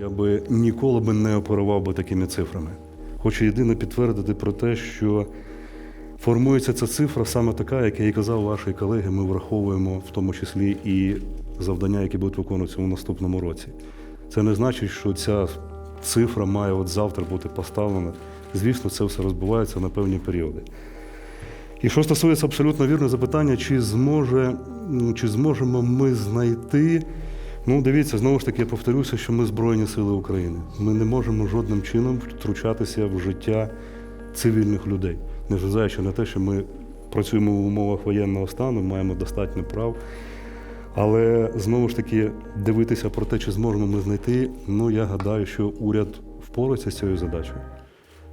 Я би ніколи би не оперував би такими цифрами. Хочу єдине підтвердити про те, що формується ця цифра саме така, як я і казав ваші колеги, ми враховуємо в тому числі і завдання, які будуть виконуватися у наступному році. Це не значить, що ця цифра має от завтра бути поставлена. Звісно, це все розбивається на певні періоди. І що стосується абсолютно вірне запитання, чи зможе, чи зможемо ми знайти. Ну, дивіться, знову ж таки, я повторюся, що ми Збройні Сили України. Ми не можемо жодним чином втручатися в життя цивільних людей, незважаючи на те, що ми працюємо в умовах воєнного стану, маємо достатньо прав. Але знову ж таки, дивитися про те, чи зможемо ми знайти, ну я гадаю, що уряд впорається з цією задачею.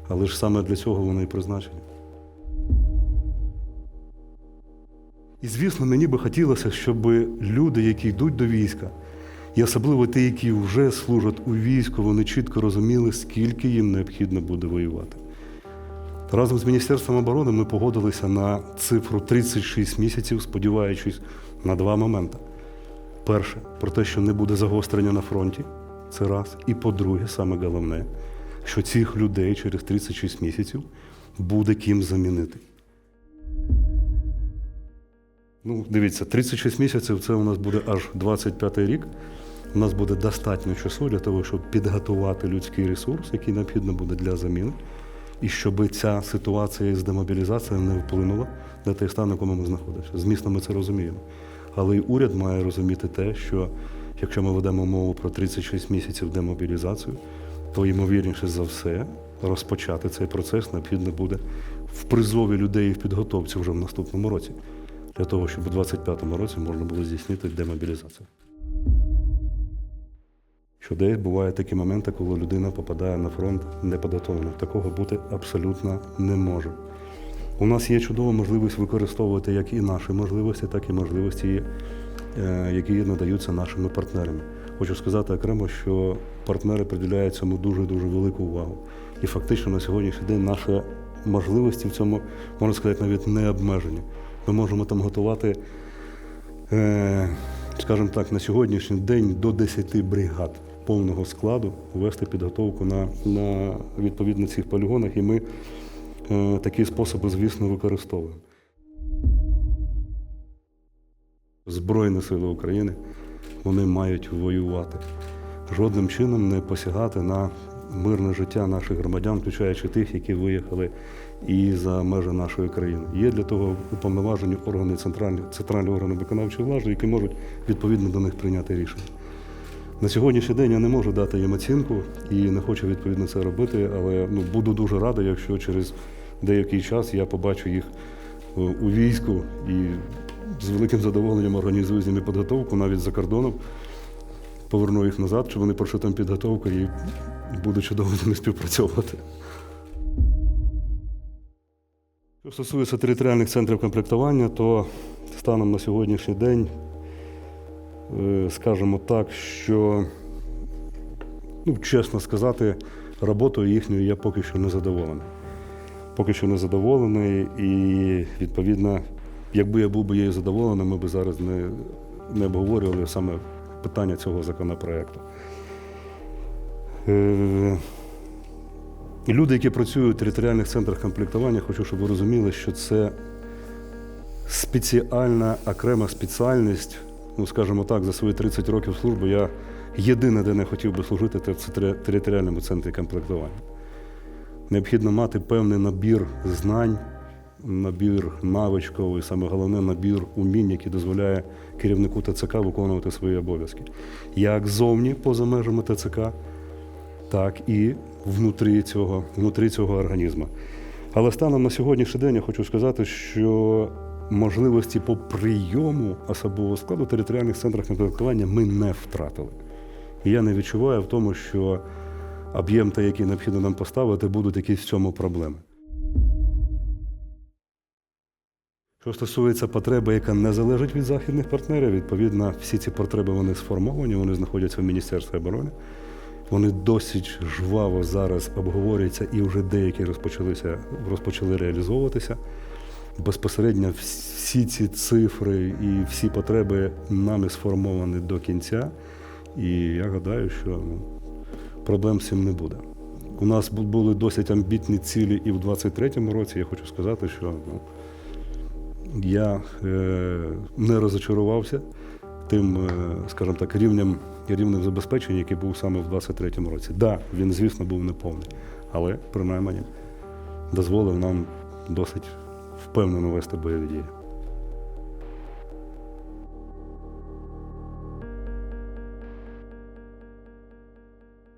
Але ж саме для цього вони і призначені. І звісно, мені би хотілося, щоб люди, які йдуть до війська, і особливо ті, які вже служать у війську, вони чітко розуміли, скільки їм необхідно буде воювати. Разом з Міністерством оборони ми погодилися на цифру 36 місяців, сподіваючись на два моменти. Перше, про те, що не буде загострення на фронті, це раз. І по-друге, саме головне, що цих людей через 36 місяців буде ким замінити. Ну, дивіться, 36 місяців це у нас буде аж 25 й рік. У нас буде достатньо часу для того, щоб підготувати людський ресурс, який необхідно буде для заміни, і щоб ця ситуація з демобілізацією не вплинула на той стан, в якому ми знаходимося. Змісно, ми це розуміємо. Але й уряд має розуміти те, що якщо ми ведемо мову про 36 місяців демобілізацію, то ймовірніше за все розпочати цей процес необхідно буде в призові людей і в підготовці вже в наступному році, для того, щоб у 25-му році можна було здійснити демобілізацію. Що десь бувають такі моменти, коли людина попадає на фронт неподготовлена. Такого бути абсолютно не може. У нас є чудова можливість використовувати як і наші можливості, так і можливості, е, які надаються нашими партнерами. Хочу сказати окремо, що партнери приділяють цьому дуже-дуже велику увагу. І фактично на сьогоднішній день наші можливості в цьому, можна сказати, навіть не обмежені. Ми можемо там готувати, е, скажімо так, на сьогоднішній день до 10 бригад повного складу вести підготовку на, на відповідно цих полігонах, і ми е, такі способи, звісно, використовуємо. Збройні сили України вони мають воювати. Жодним чином не посягати на мирне життя наших громадян, включаючи тих, які виїхали і за межі нашої країни. Є для того уповноважені органи центральні, центральні органи виконавчої влади, які можуть відповідно до них прийняти рішення. На сьогоднішній день я не можу дати їм оцінку і не хочу відповідно це робити, але ну, буду дуже радий, якщо через деякий час я побачу їх е, у війську і з великим задоволенням організую з ними підготовку навіть за кордоном. Поверну їх назад, щоб вони пройшли там підготовку і буду чудово з ними співпрацьовувати. Що стосується територіальних центрів комплектування, то станом на сьогоднішній день, скажімо так, що, ну, чесно сказати, роботою їхньою я поки що не задоволений. Поки що не задоволений, і відповідно, якби я був би її задоволений, ми б зараз не, не обговорювали саме питання цього законопроекту. Е, Люди, які працюють в територіальних центрах комплектування, хочу, щоб ви розуміли, що це спеціальна окрема спеціальність. Ну, скажімо так, за свої 30 років служби я єдине, де не хотів би служити, це в територіальному центрі комплектування. Необхідно мати певний набір знань, набір навичків і саме головне набір умінь, який дозволяє керівнику ТЦК виконувати свої обов'язки. Як зовні поза межами ТЦК, так і внутрі цього, внутрі цього організму. Але станом на сьогоднішній день я хочу сказати, що можливості по прийому особового складу в територіальних центрах комплектування ми не втратили. І я не відчуваю в тому, що об'єм, той, який необхідно нам поставити, будуть якісь в цьому проблеми. Що стосується потреби, яка не залежить від західних партнерів, відповідно, всі ці потреби вони сформовані, вони знаходяться в Міністерстві оборони. Вони досить жваво зараз обговорюються і вже деякі розпочалися, розпочали реалізовуватися. Безпосередньо всі ці цифри і всі потреби нами сформовані до кінця. І я гадаю, що ну, проблем з цим не буде. У нас були досить амбітні цілі і в 23-му році. Я хочу сказати, що ну, я е, не розочарувався тим, е, скажімо так, рівнем, рівнем забезпечення, який був саме в 23-му році. Так, да, він, звісно, був неповний, але принаймні дозволив нам досить впевнено вести бойові дії.